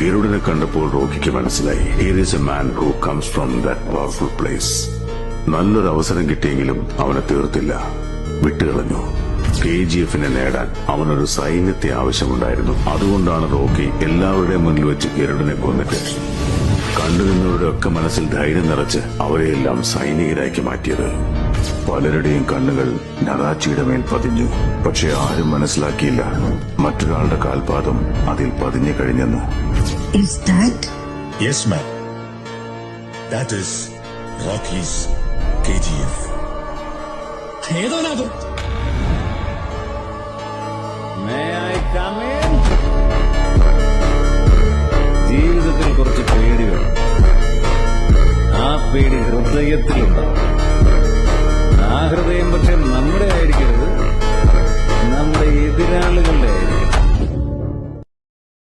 ഗരുഡനെ കണ്ടപ്പോൾ റോക്കിക്ക് മനസ്സിലായി. Here is a man who comes from that powerful place നല്ലൊരു അവസരം കിട്ടിയെങ്കിലും അവനെ തീർത്തില്ല. വിട്ടുകളഞ്ഞു. കെ ജി എഫിനെ നേടാൻ അവനൊരു സൈന്യത്തെ ആവശ്യമുണ്ടായിരുന്നു. അതുകൊണ്ടാണ് റോക്കി എല്ലാവരുടെയും മുന്നിൽ വെച്ച് ഗരുഡനെ കൊന്നിട്ട് കണ്ടുനിന്നവരുടെ ഒക്കെ മനസ്സിൽ ധൈര്യം നിറച്ച് അവരെയെല്ലാം സൈനികരാക്കി മാറ്റിയത്. പലരുടെയും കണ്ണുകൾ നറാച്ചിയുടെ മേൽ പതിഞ്ഞു. പക്ഷെ ആരും മനസ്സിലാക്കിയില്ല. മറ്റൊരാളുടെ കാൽപാദം അതിൽ പതിഞ്ഞു കഴിഞ്ഞെന്ന്. Is that? Yes, ma'am. That is Rocky's KGF. ഏതോനാത് ജീവിതത്തിൽ കുറച്ച് പേടി വേണം ആ പേടി ഹൃദയത്തിലുണ്ടാവും ആ ഹൃദയം പക്ഷെ നമ്മുടെ ആയിരിക്കരുത് നമ്മുടെ എതിരാളികളുടെ